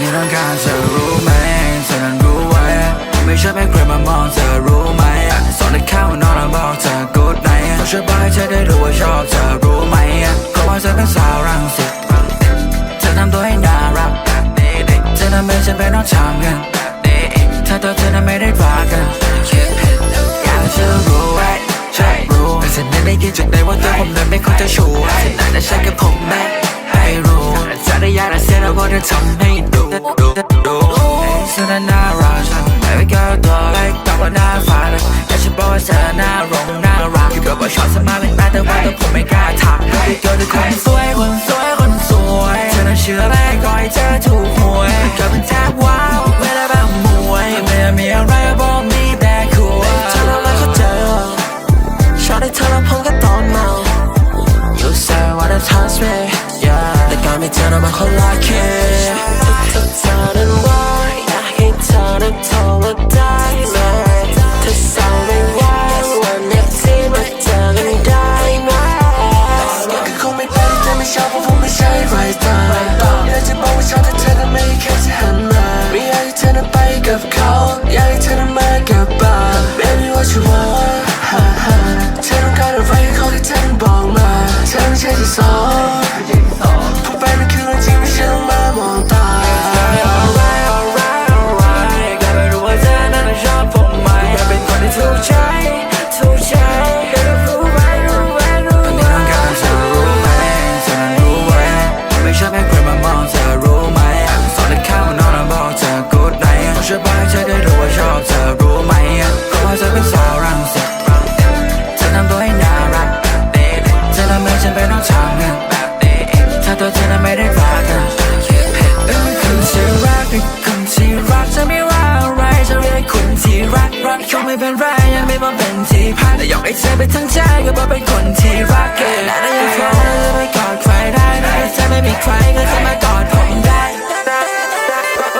นี้ต้องการเธอรู้ไหมเธอนั้นรู้ไว้ ไม่ช่เป็นใครมามองเธอรู้ไหมสอนให้เข้านอนแล้วบอกเธอ good night ต้อช่วยบอกให้เธอได้รู้ว่าชอบเธอรู้ไหมเพราะว่าเธอเป็นสาวรังสิตเธอทำตัวให้น่ารักเธอทำให้ฉันเป็นต้องทำกันถ้าตัวเธอนั้นไม่ได้ฝากกันอยากเธอรู้ไว้ใช่รู้แต่ฉันนั้นได้ยินจากไหนว่าตัวผมนั้นไม่ค่อยจะชัวร์ฉันน่าจะใช่กับผมไม่ ไม่รู้จะได้ยากแต่เสียแล้วก็จะทำให้ดูดูดูฉันนั้นน่ารักฉันไม่ไปเกี่ยวตัวไปกับว่าน่าฝันแต่ฉันบอกว่าเธอน่ารงน่ารักอยู่กับว่าชอบสมาเป็นแม่แต่ว่าตัวผมไม่กล้าทักไม่เกี่ยวกับคนสวยคนสวยคนสวยเธอน่าเชื่อไหมก็ให้เธอถูกหวยก็เป็นแทบว้าวไม่ได้แบบมวยไม่ได้มีอะไรบอกมีแต่คุยเธอทำไมเขาใจว่าชอบได้เธอแล้วผมก็ตอนเมา You say what it touch me yeah แต่การมีเธอนั้นมันคนละเคทุกๆเธอนั้นว่าอยากให้เธอนั้นโทรมาได้ไหมเธอเศร้าไม่ไหววันนี้ที่มาเพักแต่อยากให้เธอไปทั้งใจก็บอกเป็นคนที่รักกันและถ้ายังพร้อมจะไปกอดใครได้แต่ถ้าเธอไม่มีใครก็จะมากอดผมได้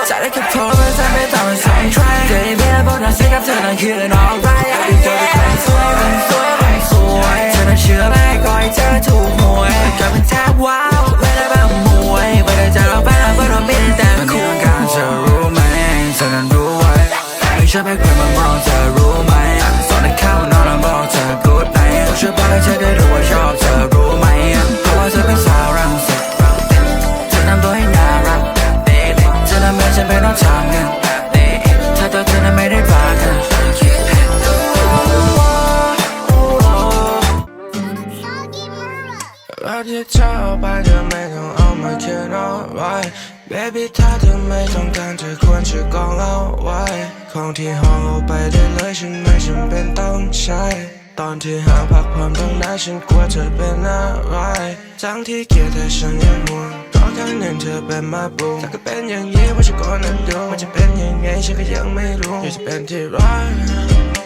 จะได้แค่พอเมื่อเธอไม่ต้องสนใจเกิดเบียร์บอกรักเธอกับเธอนั้นคือ alright อยากให้เธอเป็นคนสวยคนสวยคนสวยเธอน่าเชื่อไหมก็ให้เธอถูกหวยก็เป็นแทบว้าวไม่ได้แบบมวยไม่ได้จะเราแพ้เพราะเราไม่ได้แต่คุยการเธอรู้ไหมเธอนั้นรู้ไว้ไม่ใช่ไม่เคยมามองเธอรู้ไหมสอนให้เข้าน อนแล้วบอกเธอ good night ต้องช่อกให้เธอได้รู้ว่าชอบเธอรู้ไหมเพราะว่าเธอเป็นสาวรังสิตเธอทำตัวให้น่ารักเธอทำให้ฉันเป็นต้องทำกันถ้าตัวเธอนั้นไม่ได้ฝากกันเราที่เธอเอาไปเธอไม่ต้องเอามาเขียนเอาไว้ Baby ถ้าเธอไม่ต้องการเธอควรจะกองเอาไว้ของที่ห้องเอาไปได้เลยฉันไม่จำเป็นต้องใช้ ตอนที่หาพักผ่อนตรงนั้นฉันกลัวเธอเป็นอะไรทั้งที่เกลียดแต่ฉันยังห่วงเพราะครั้งหนึ่งเธอเป็นมาบุงถ้าก็เป็นอย่างนี้ว่าฉันก็นั่นดูมันจะเป็นยังไงฉันก็ยังไม่รู้อยากจะเป็นที่รัก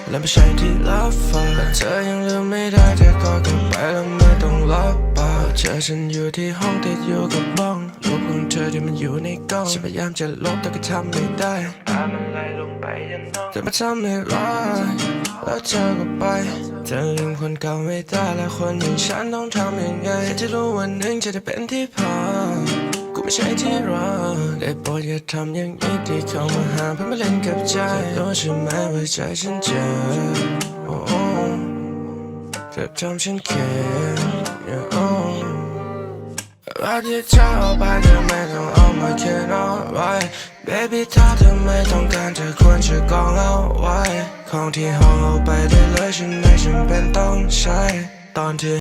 และไม่ใช่ที่ลับฟ้าแต่เธอยังลืมไม่ได้เธอก็กลับไปแล้วไม่ต้องรับปากเจอฉันอยู่ที่ห้องติดอยู่กับบ้องรูปของเธอที่มันอยู่ในกล้องฉันพยายามจะลบแต่ก็ทำไม่ได้ตามันไหลลงไปยันน้องแต่มาทำให้ร้ายแล้วเธอก็ไป เธอลืมคนเก่าไม่ได้แล้วคนอย่างฉันต้องทำยังไงแค่จะรู้วันหนึ่งจะได้เป็นที่พอกูไม่ใช่ที่รักได้โปรดอย่าทำอย่างนี้ที่เข้ามาหาเพื่อมาเล่นกับใจรู้ใช่ไหมว่าใจฉันเจ็บโอ้เธอทำฉันเจ็บ yeah, oh รักที่เจ้าไปเธอไม่ต้องเอามาเขียนเอาไว้ Baby ถ้าเธอไม่ต้องการเธอควรจะกองเอาไว้ ของที่ห้องเอาไปได้เลยฉันไม่จำเป็นต้องใช้ ตอนที่